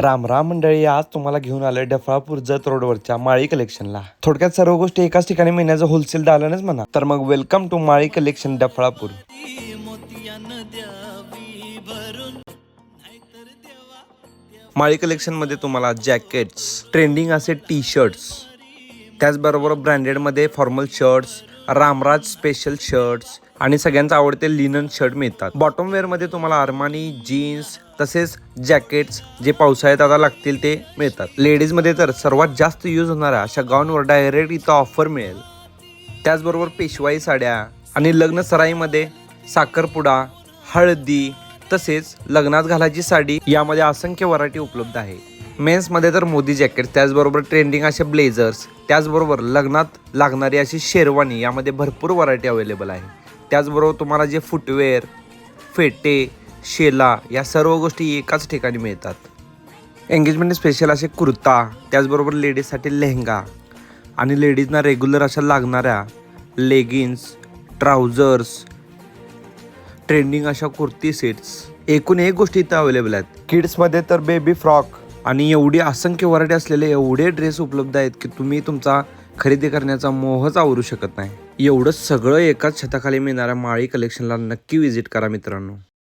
राम राम मंडळी आज तुम्हाला घेऊन आलोय डफळापूर जत रोडवरच्या माळी कलेक्शनला थोडक्यात सर्व गोष्टी एकाच ठिकाणी मिळण्याचं होलसेल दालनच म्हणा. तर मग welcome to Mali collection Daphalapur. Mali कलेक्शनमध्ये तुम्हाला जॅकेट्स ट्रेंडिंग असे टी शर्ट्स त्याचबरोबर ब्रँडेडमध्ये formal shirts Ramraj special shirts आणि सगळ्यांचं आवडते लिनन शर्ट मिळतात. बॉटमवेअरमध्ये तुम्हाला आर्मानी जीन्स तसेच जॅकेट्स जे पावसाळ्यात आता लागतील ते मिळतात. लेडीजमध्ये तर सर्वात जास्त यूज होणाऱ्या अशा गाऊनवर डायरेक्ट इथं ऑफर मिळेल. त्याचबरोबर पेशवाई साड्या आणि लग्न सराईमध्ये साखरपुडा हळदी तसेच लग्नात घालायची साडी यामध्ये असंख्य व्हरायटी उपलब्ध आहे. मेन्समध्ये तर मोदी जॅकेट त्याचबरोबर ट्रेंडिंग असे ब्लेझर्स त्याचबरोबर लग्नात लागणारी अशी शेरवानी यामध्ये भरपूर व्हरायटी अवेलेबल आहे. त्याचबरोबर तुम्हाला जे फुटवेअर फेटे शेला या सर्व गोष्टी एकाच ठिकाणी मिळतात. एंगेजमेंट स्पेशल असे कुर्ता त्याचबरोबर लेडीजसाठी लेहंगा आणि लेडीजना रेग्युलर अशा लागणाऱ्या लेगिन्स ट्राउझर्स ट्रेंडिंग अशा कुर्ती सेट्स एकूण एक गोष्टी इथं अवेलेबल आहेत. किड्समध्ये तर बेबी फ्रॉक आणि एवढी असंख्य व्हरायटी असलेले एवढे ड्रेस उपलब्ध आहेत की तुम्ही तुमचा खरेदी करण्याचा मोहच आवरू शकत नाही. एवढं सगळं एकाच छताखाली मिळणाऱ्या माळी कलेक्शनला नक्की विजिट करा मित्रांनो.